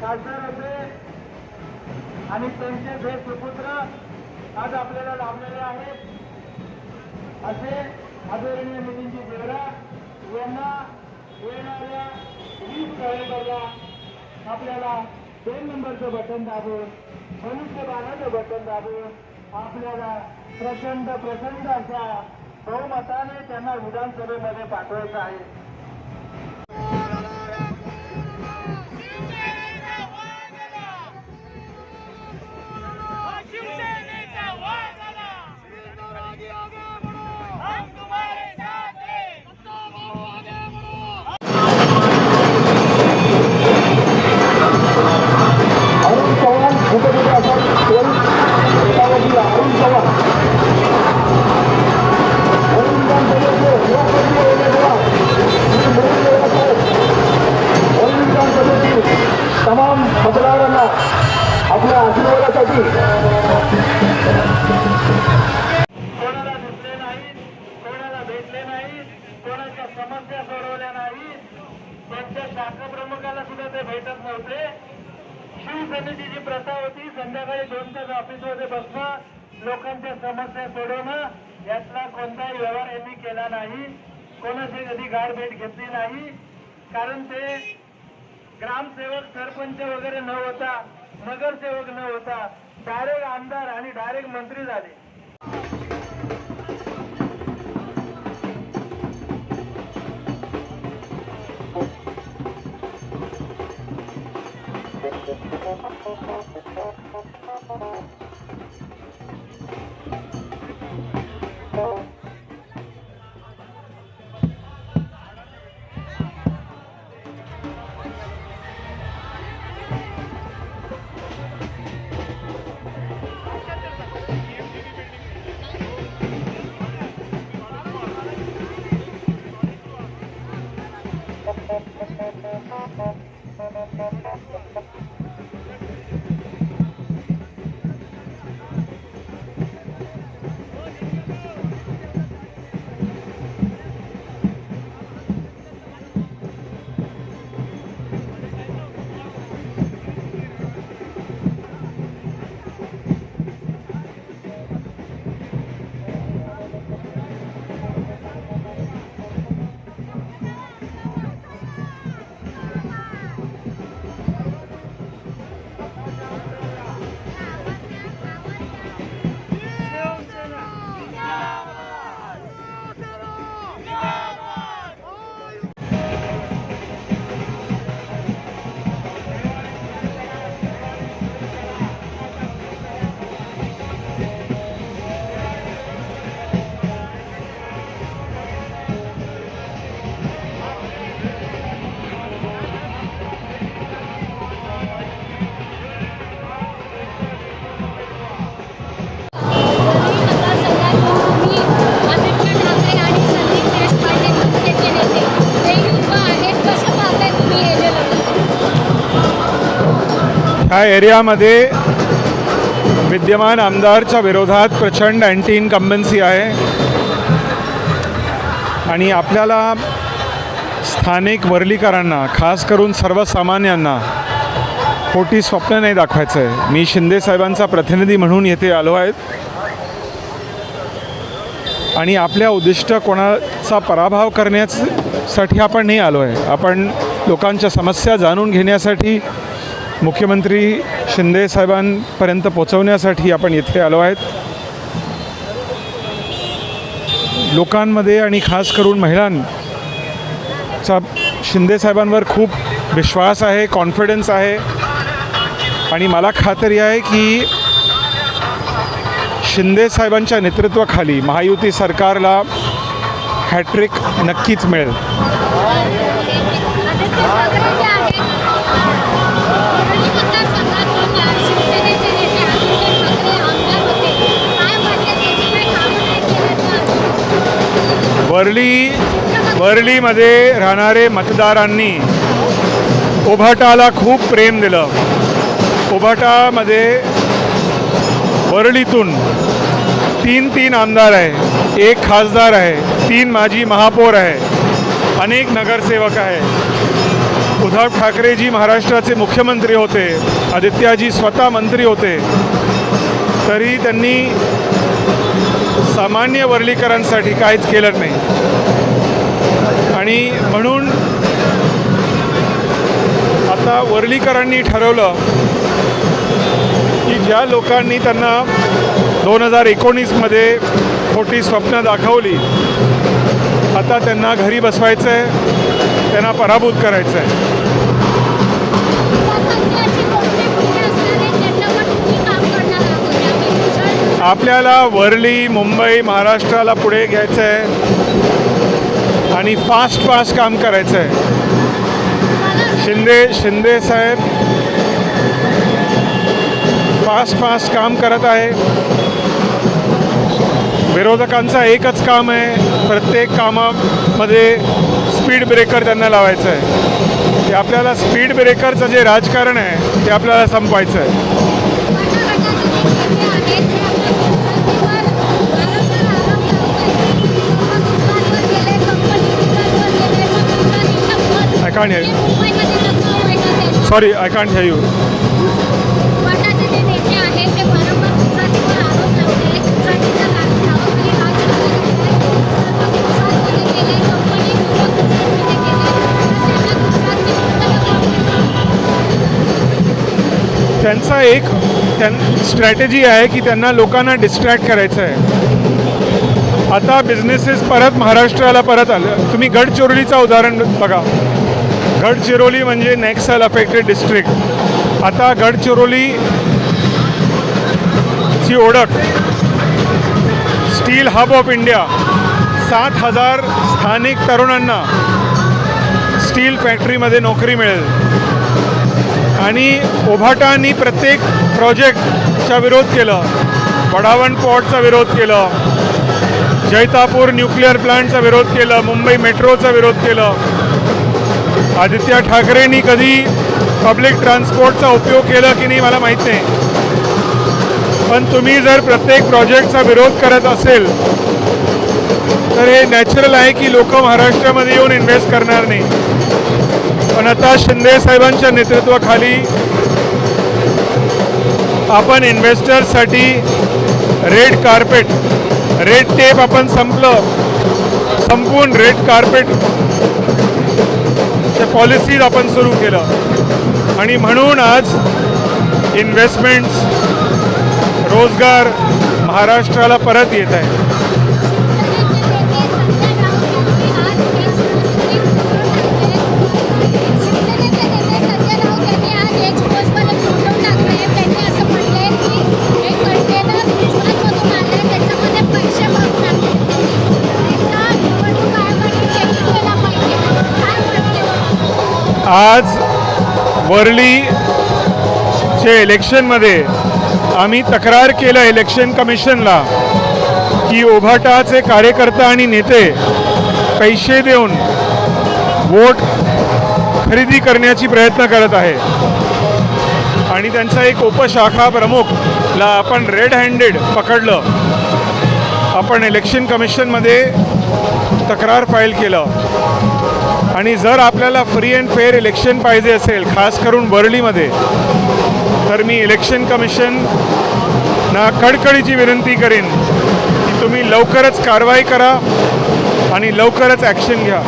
खासदार होते. आणि त्यांचे जे सुपुत्र आज आपल्याला लाभलेले आहेत. असे आदरणीय नितीनजी देवरा यांना येणाऱ्या वीस नोव्हेंबरला आपल्याला दोन नंबरचं बटन दाबून मनुष्यबाणाचं बटन दाबून आपल्याला प्रचंड प्रचंड अशा बहुमताने त्यांना विधानसभेमध्ये पाठवायचं आहे. कोणाला कोणाच्या समस्या सोडवल्या नाही. त्यांच्या शाखा प्रमुखाला सुद्धा ते भेटत नव्हते. शिवसेनेची जी प्रथा होती संध्याकाळी दोन तास ऑफिसमध्ये बसणं लोकांच्या समस्या सोडवणं यातला कोणताही व्यवहार यांनी केला नाही. कोणाची कधी गाडभेट घेतली नाही. कारण ते ग्रामसेवक सरपंच वगैरे न होता नगरसेवक न होता डायरेक्ट आमदार आणि डायरेक्ट मंत्री झाले. ह्या एरियामध्ये विद्यमान आमदारच्या विरोधात प्रचंड अँटी इन्कम्बन्सी आहे. आणि आपल्याला स्थानिक वर्लीकरांना खास करून सर्वसामान्यांना खोटी स्वप्न नाही दाखवायचं आहे मी शिंदे साहेबांचा प्रतिनिधी म्हणून येथे आलो आहेत. आणि आपल्या उद्दिष्ट कोणाचा पराभव करण्यासाठी आपण नाही आलो आहे आपण लोकांच्या समस्या जाणून घेण्यासाठी मुख्यमंत्री शिंदे साहेबांपर्यंत पोचवण्यासाठी आपण इथे आलो आहेत. लोकांमध्ये आणि खास करून महिलांचा शिंदे साहेबांवर खूप विश्वास आहे कॉन्फिडन्स आहे. आणि मला खात्री आहे की शिंदे साहेबांच्या नेतृत्वाखाली महायुती सरकारला हॅट्रिक नक्कीच मिळेल. वर्ली वर्लीमध्ये राहणारे मतदारांनी उभाटाला खूप प्रेम दिलं. उभाटामध्ये वरळीतून तीन तीन आमदार आहे एक खासदार आहे तीन माजी महापौर आहे अनेक नगरसेवक आहे. उद्धव ठाकरेजी महाराष्ट्राचे मुख्यमंत्री होते आदित्याजी स्वतः मंत्री होते. तरी त्यांनी सामान्य वर्लीकरांसाठी काहीच केलं नाही. आणि म्हणून आता वर्लीकरांनी ठरवलं की ज्या लोकांनी त्यांना दोन हजार एकोणीसमध्ये खोटी स्वप्न दाखवली आता त्यांना घरी बसवायचं आहे त्यांना पराभूत करायचं आहे आपल्याला वरळी मुंबई महाराष्ट्राला पुढे घ्यायचं आहे आणि फास्ट फास्ट काम करायचं आहे शिंदे शिंदे साहेब फास्ट फास्ट काम करत आहे. विरोधकांचा एकच काम आहे प्रत्येक कामामध्ये स्पीड ब्रेकर त्यांना लावायचं आहे ते आपल्याला स्पीड ब्रेकरचं जे राजकारण आहे ते आपल्याला संपवायचं आहे can't hear you. Sorry, I can't hear you. त्यांचा एक त्यां स्ट्रॅटेजी आहे की त्यांना लोकांना डिस्ट्रॅक्ट करायचं आहे आता बिझनेसेस परत महाराष्ट्राला परत आलं तुम्ही गडचिरोलीचं उदाहरण बघा गडचिरोली म्हणजे नॅक्सल अफेक्टेड डिस्ट्रिक्ट. आता गडचिरोली ची ओळख स्टील हब ऑफ इंडिया सात हजार स्थानिक तरुणांना स्टील फॅक्टरीमध्ये नोकरी मिळेल. आणि ओभाटांनी प्रत्येक प्रोजेक्टचा विरोध केला. वडावण पॉटचा विरोध केला. जैतापूर न्यूक्लिअर प्लांटचा विरोध केला. मुंबई मेट्रोचा विरोध केला. आदित्य ठाकरेंनी कधी पब्लिक ट्रान्सपोर्टचा उपयोग केला की नाही मला माहीत नाही. पण तुम्ही जर प्रत्येक प्रोजेक्टचा विरोध करत असेल तर हे नॅचरल आहे की लोक महाराष्ट्रामध्ये येऊन इन्व्हेस्ट करणार नाही. पण आता शिंदे साहेबांच्या नेतृत्वाखाली आपण इन्व्हेस्टर्ससाठी रेड कार्पेट रेड टेप आपण संपलं. संपून रेड कार्पेट पॉलिसीज आपण सुरू केलं. आणि म्हणून आज इन्व्हेस्टमेंट्स रोजगार महाराष्ट्राला परत येत आहे आज वर्लीचे इलेक्शनमध्ये आम्ही तक्रार केलं इलेक्शन कमिशनला की ओभाटाचे कार्यकर्ता आणि नेते पैसे देऊन वोट खरेदी करण्याची प्रयत्न करत आहे आणि त्यांचा एक उपशाखा प्रमुखला आपण रेड हँडेड पकडलं. आपण इलेक्शन कमिशनमध्ये तक्रार फाईल केलं. आणि जर आपल्याला फ्री अँड फेअर इलेक्शन पाहिजे असेल खास करून वरळीमध्ये तर मी इलेक्शन कमिशनना कडकडीची विनंती करेन की तुम्ही लवकरच कारवाई करा आणि लवकरच ॲक्शन घ्या.